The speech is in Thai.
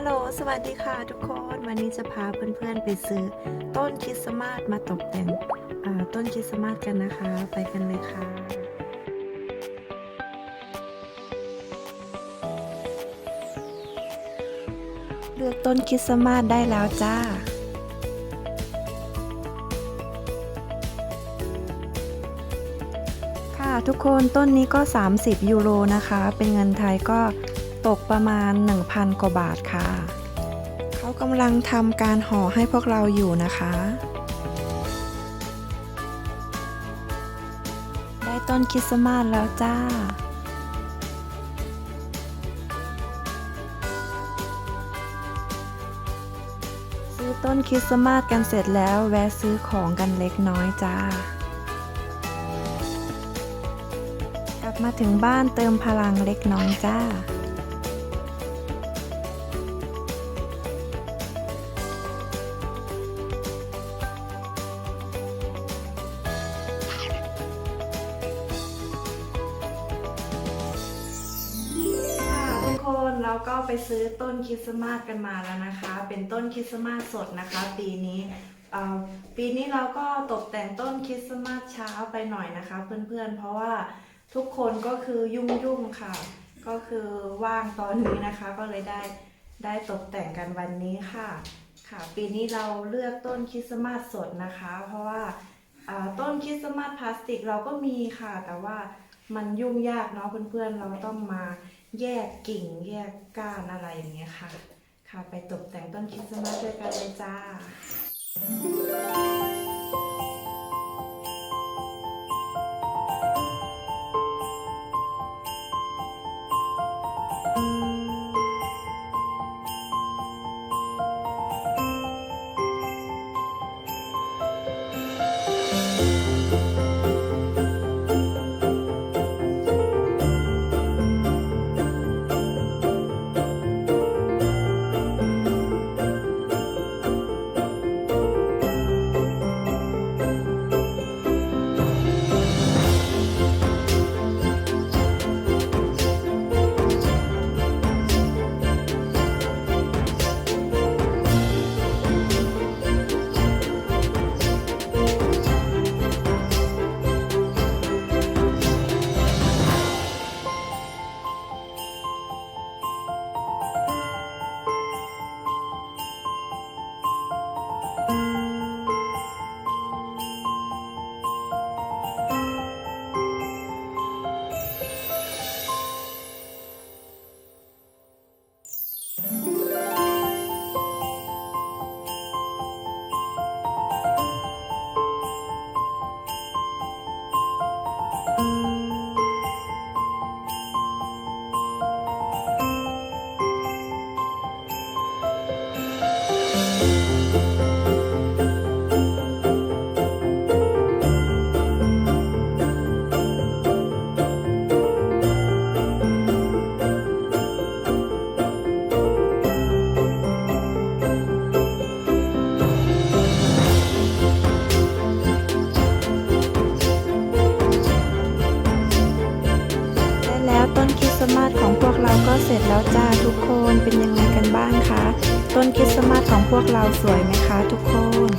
ฮัลโหล สวัสดีค่ะทุกคน วันนี้จะพาเพื่อนๆไปซื้อต้นคริสต์มาสมาตกแต่งต้นคริสต์มาสกันนะคะ ไปกันเลยค่ะ เลือกต้นคริสต์มาสได้แล้วจ้าค่ะทุกคนต้นนี้ก็ 30 ยูโรนะคะ เป็นเงินไทยก็ ตกประมาณ 1,000 กว่าบาทค่ะ เขากำลังทำการห่อให้พวกเราอยู่นะคะ ได้ต้นคริสต์มาสแล้วจ้าซื้อต้นคริสต์มาสกันเสร็จแล้วแวะซื้อของกันเล็กน้อยจ้ากลับมาถึงบ้านเติมพลังเล็กน้อยจ้า เราก็ไปซื้อต้นคริสต์มาสกันมาแล้วนะคะ เป็นต้นคริสต์มาสสดนะคะ ปีนี้ปีนี้เราก็ตกแต่งต้นคริสต์มาสเช้าไปหน่อยนะคะ เพื่อนๆ เพราะว่าทุกคนก็คือยุ่งๆค่ะ ก็คือว่างตอนนี้นะคะ ก็เลยได้ได้ตกแต่งกันวันนี้ค่ะ ค่ะ ปีนี้เราเลือกต้นคริสต์มาสสดนะคะ เพราะว่าต้นคริสต์มาสพลาสติกเราก็มีค่ะ แต่ว่า มันยุ่งยากเนาะเพื่อนๆ เราต้องมาแยกกิ่งแยกก้านอะไรอย่างเงี้ยค่ะ ค่ะไปตกแต่งต้นคริสต์มาสด้วยกันเลยจ้า เราก็เสร็จแล้วจ้าทุกคนเป็นยังไงกันบ้างคะ ต้นคริสต์มาสของพวกเราสวยไหมคะทุกคน